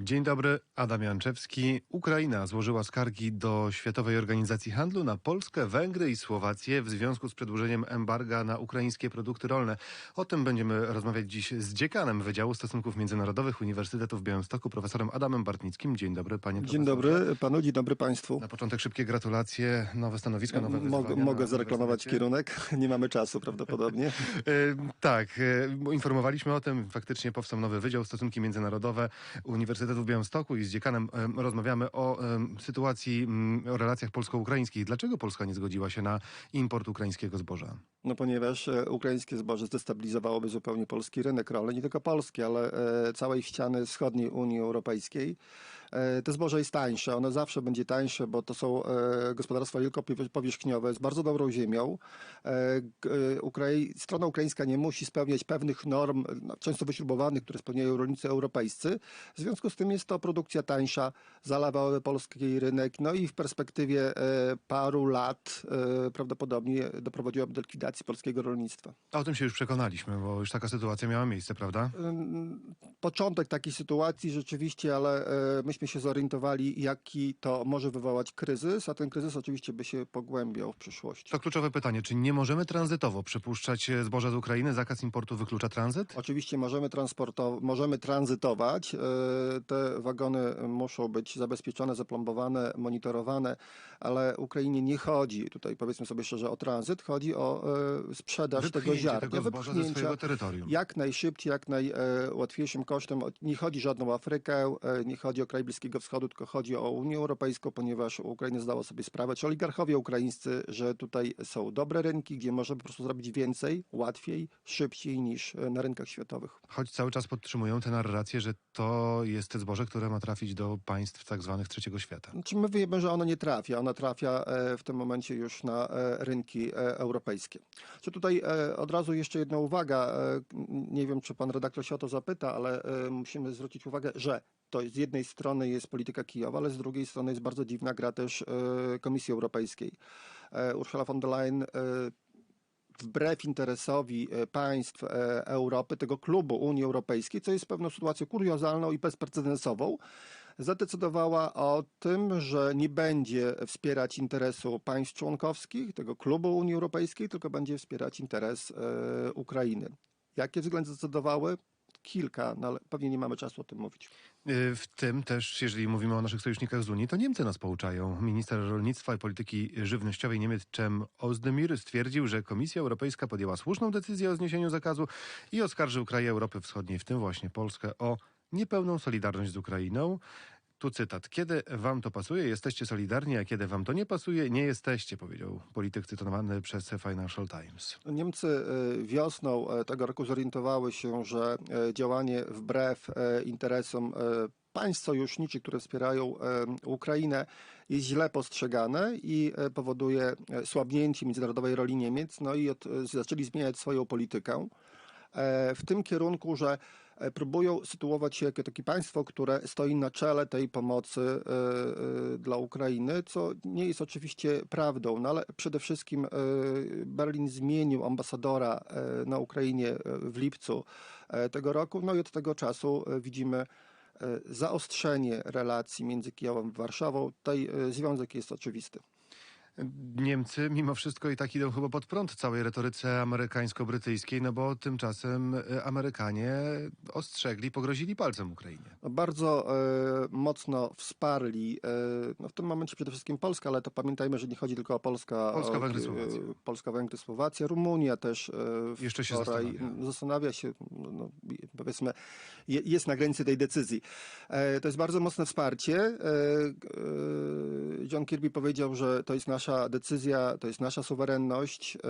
Dzień dobry, Adam Janczewski. Ukraina złożyła skargi do Światowej Organizacji Handlu na Polskę, Węgry i Słowację w związku z przedłużeniem embarga na ukraińskie produkty rolne. O tym będziemy rozmawiać dziś z dziekanem Wydziału Stosunków Międzynarodowych Uniwersytetu w Białymstoku, profesorem Adamem Bartnickim. Dzień dobry, panie Dzień profesorze. dobry panu, dzień dobry państwu. Na początek szybkie gratulacje, nowe stanowisko, nowe wyzwania. Mogę, zareklamować kierunek, nie mamy czasu prawdopodobnie. E, Tak, e, informowaliśmy o tym. Faktycznie powstał nowy Wydział Stosunki Międzynarodowe Uniwersytetu w Białymstoku i z dziekanem rozmawiamy o sytuacji, mm, o relacjach polsko-ukraińskich. Dlaczego Polska nie zgodziła się na import ukraińskiego zboża? No ponieważ e, ukraińskie zboże zdestabilizowałoby zupełnie polski rynek rolny, nie tylko polski, ale e, całej ściany wschodniej Unii Europejskiej. E, To zboże jest tańsze, ono zawsze będzie tańsze, bo to są e, gospodarstwa wielkopowierzchniowe z bardzo dobrą ziemią. E, Ukrai- strona ukraińska nie musi spełniać pewnych norm, no, często wyśrubowanych, które spełniają rolnicy europejscy. W związku z tym jest to produkcja tańsza, zalewałaby polski rynek, no i w perspektywie paru lat prawdopodobnie doprowadziłaby do likwidacji polskiego rolnictwa. A o tym się już przekonaliśmy, bo już taka sytuacja miała miejsce, prawda? Początek takiej sytuacji rzeczywiście, ale e, myśmy się zorientowali, jaki to może wywołać kryzys, a ten kryzys oczywiście by się pogłębiał w przyszłości. To kluczowe pytanie. Czy nie możemy tranzytowo przepuszczać e, zboża z Ukrainy? Zakaz importu wyklucza tranzyt? Oczywiście możemy, transportować, możemy tranzytować. e, Te wagony muszą być zabezpieczone, zaplombowane, monitorowane, ale Ukrainie nie chodzi, tutaj powiedzmy sobie szczerze, o tranzyt, chodzi o e, sprzedaż tego ziarna, tego zboża ze swojego terytorium. jak najszybciej, jak najłatwiejszym kosztem. Nie chodzi żadną Afrykę, nie chodzi o kraj Bliskiego Wschodu, tylko chodzi o Unię Europejską, ponieważ Ukraina zdała sobie sprawę, czy oligarchowie ukraińscy, że tutaj są dobre rynki, gdzie można po prostu zrobić więcej, łatwiej, szybciej niż e, na rynkach światowych. Choć cały czas podtrzymują tę narrację, że to jest zboże, które ma trafić do państw tak zwanych trzeciego świata. Znaczy my wiemy, że ono nie trafia. Ona trafia e, w tym momencie już na e, rynki europejskie. Czy tutaj od razu jeszcze jedna uwaga. Nie wiem, czy pan redaktor się o to zapyta, ale musimy zwrócić uwagę, że to z jednej strony jest polityka Kijowa, ale z drugiej strony jest bardzo dziwna gra też e, Komisji Europejskiej. E, Ursula von der Leyen e, wbrew interesowi państw Europy, tego klubu Unii Europejskiej, co jest pewną sytuacją kuriozalną i bezprecedensową, zadecydowała o tym, że nie będzie wspierać interesu państw członkowskich, tego klubu Unii Europejskiej, tylko będzie wspierać interes Ukrainy. Jakie względy zdecydowały? Kilka, no ale pewnie nie mamy czasu o tym mówić. Y, W tym też, jeżeli mówimy o naszych sojusznikach z Unii, to Niemcy nas pouczają. Minister rolnictwa i polityki żywnościowej Niemiec Cem Ozdemir stwierdził, że Komisja Europejska podjęła słuszną decyzję o zniesieniu zakazu i oskarżył kraje Europy Wschodniej, w tym właśnie Polskę, o niepełną solidarność z Ukrainą. Tu cytat. Kiedy wam to pasuje, jesteście solidarni, a kiedy wam to nie pasuje, nie jesteście, powiedział polityk cytowany przez Financial Times. Niemcy e, wiosną e, tego roku zorientowały się, że e, działanie wbrew interesom państw sojuszniczych, które wspierają Ukrainę, jest źle postrzegane i powoduje słabnięcie międzynarodowej roli Niemiec, no i od, zaczęli zmieniać swoją politykę w tym kierunku, że próbują sytuować się jako takie państwo, które stoi na czele tej pomocy e, e, dla Ukrainy, co nie jest oczywiście prawdą, no ale przede wszystkim e, Berlin zmienił ambasadora e, na Ukrainie e, w lipcu e, tego roku, no i od tego czasu e, widzimy e, zaostrzenie relacji między Kijowem a Warszawą. Tutaj e, związek jest oczywisty. Niemcy mimo wszystko i tak idą chyba pod prąd całej retoryce amerykańsko-brytyjskiej, no bo tymczasem y, Amerykanie ostrzegli, pogrozili palcem Ukrainie. No, bardzo e, mocno wsparli, e, no w tym momencie przede wszystkim Polska, ale to pamiętajmy, że nie chodzi tylko o Polska. Polska, Węgry, e, Słowacja. Polska, Węgry, Słowacja, Rumunia też e, Jeszcze się wczoraj zastanawia. zastanawia się, no, no, powiedzmy, je, jest na granicy tej decyzji. E, to jest bardzo mocne wsparcie. E, e, John Kirby powiedział, że to jest nasza decyzja, to jest nasza suwerenność, e,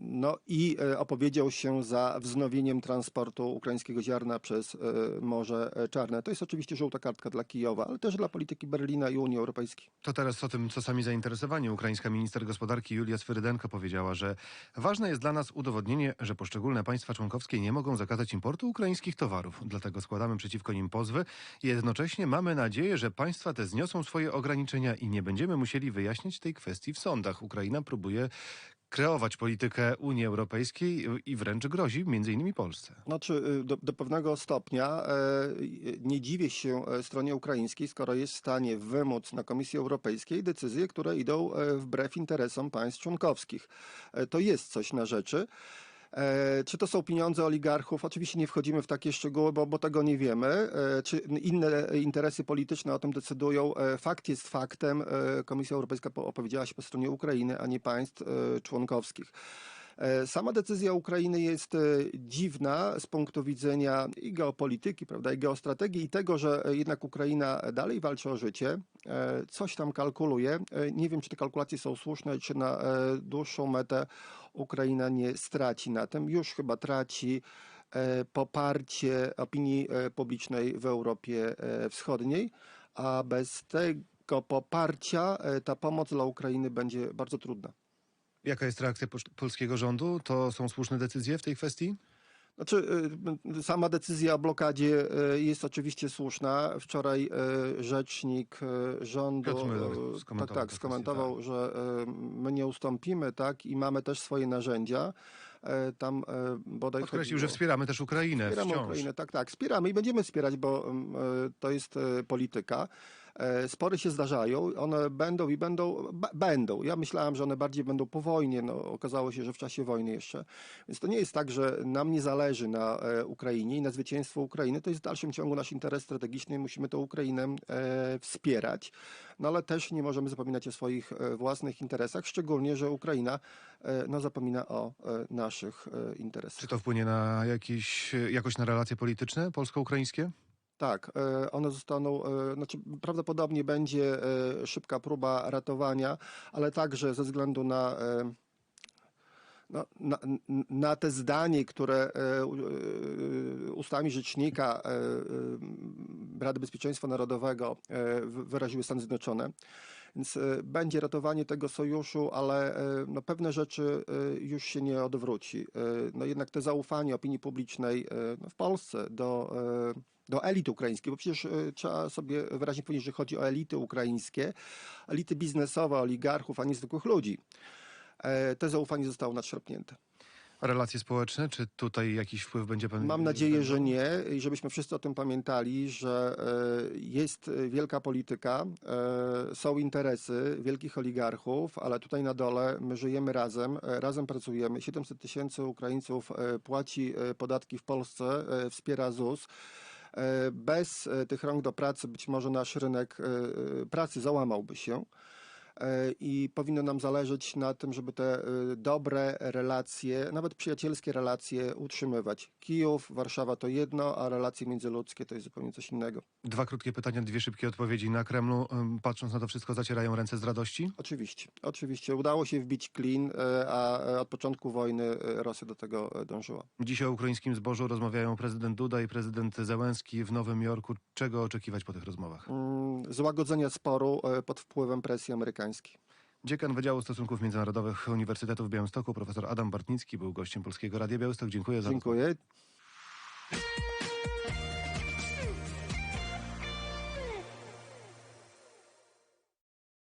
no i e, opowiedział się za wznowieniem transportu ukraińskiego ziarna przez e, Morze Czarne. To jest oczywiście żółta kartka dla Kijowa, ale też dla polityki Berlina i Unii Europejskiej. To teraz o tym, co sami zainteresowani. Ukraińska minister gospodarki Julia Swyrydenko powiedziała, że ważne jest dla nas udowodnienie, że poszczególne państwa członkowskie nie mogą zakazać importu ukraińskich towarów. Dlatego składamy przeciwko nim pozwy jednocześnie mamy nadzieję, że państwa te zniosą swoje ograniczenia i nie będziemy musieli wyjaśniać tej kwestii w sądach. Ukraina próbuje kreować politykę Unii Europejskiej i wręcz grozi między innymi Polsce. Znaczy, y, do, do pewnego stopnia e, y, nie dziwię się e, stronie ukraińskiej, skoro jest w stanie wymóc na Komisji Europejskiej decyzje, które idą wbrew interesom państw członkowskich. E, To jest coś na rzeczy. E, Czy to są pieniądze oligarchów? Oczywiście nie wchodzimy w takie szczegóły, bo, bo tego nie wiemy. E, Czy inne interesy polityczne o tym decydują? E, Fakt jest faktem. Komisja Europejska po- opowiedziała się po stronie Ukrainy, a nie państw członkowskich. E, Sama decyzja Ukrainy jest e, dziwna z punktu widzenia i geopolityki, prawda, i geostrategii, i tego, że e, jednak Ukraina dalej walczy o życie, coś tam kalkuluje. Nie wiem, czy te kalkulacje są słuszne, czy na dłuższą metę Ukraina nie straci na tym. Już chyba traci poparcie opinii publicznej w Europie Wschodniej, a bez tego poparcia ta pomoc dla Ukrainy będzie bardzo trudna. Jaka jest reakcja polskiego rządu? To są słuszne decyzje w tej kwestii? Znaczy, y, sama decyzja o blokadzie y, jest oczywiście słuszna. Wczoraj y, rzecznik rządu skomentował tak, tak, kwestię, skomentował, że my nie ustąpimy, tak, i mamy też swoje narzędzia. E, Tam e, bodaj Podkreślił, że chodziło- wspieramy też Ukrainę Wspieramy wciąż. Ukrainę, tak, tak. Wspieramy i będziemy wspierać, bo mm, e, to jest polityka. E, Spory się zdarzają, one będą i będą, będą. Ja myślałem, że one bardziej będą po wojnie, no okazało się, że w czasie wojny jeszcze. Więc to nie jest tak, że nam nie zależy na e, Ukrainie i na zwycięstwo Ukrainy. To jest w dalszym ciągu nasz interes strategiczny i musimy tę Ukrainę e, wspierać. No ale też nie możemy zapominać o swoich własnych interesach, szczególnie, że Ukraina no, zapomina o naszych interesach. Czy to wpłynie na jakieś, jakoś na relacje polityczne polsko-ukraińskie? Tak, e, one zostaną, e, znaczy prawdopodobnie będzie e, szybka próba ratowania, ale także ze względu na, no, na, na te zdanie, które ustami rzecznika Rady Bezpieczeństwa Narodowego wy- wyraziły Stany Zjednoczone. Więc e, będzie ratowanie tego sojuszu, ale e, no, pewne rzeczy e, już się nie odwróci. No jednak te zaufanie opinii publicznej no, w Polsce do, do elit ukraińskiej, bo przecież trzeba sobie wyraźnie powiedzieć, że chodzi o elity ukraińskie, elity biznesowe, oligarchów, a nie zwykłych ludzi. Te zaufanie zostało nadszarpnięte. Relacje społeczne? Czy tutaj jakiś wpływ będzie pan? Mam nadzieję, że nie i żebyśmy wszyscy o tym pamiętali, że e, jest e, wielka polityka, e, są interesy wielkich oligarchów, ale tutaj na dole my żyjemy razem, razem pracujemy. 700 tysięcy Ukraińców płaci podatki w Polsce, wspiera ZUS. Bez tych rąk do pracy być może nasz rynek pracy załamałby się. E, I powinno nam zależeć na tym, żeby te e, dobre relacje, nawet przyjacielskie relacje utrzymywać. Kijów, Warszawa to jedno, a relacje międzyludzkie to jest zupełnie coś innego. Dwa krótkie pytania, dwie szybkie odpowiedzi. Na Kremlu, patrząc na to wszystko, zacierają ręce z radości? Oczywiście, oczywiście. Udało się wbić klin, e, a od początku wojny Rosja do tego dążyła. Dziś o ukraińskim zbożu rozmawiają prezydent Duda i prezydent Zełenski w Nowym Jorku. Czego oczekiwać po tych rozmowach? Mm, Złagodzenia sporu pod wpływem presji amerykańskiej. Dziekan Wydziału Stosunków Międzynarodowych Uniwersytetu w Białymstoku, profesor Adam Bartnicki, był gościem Polskiego Radia Białystok. Dziękuję za. Dziękuję.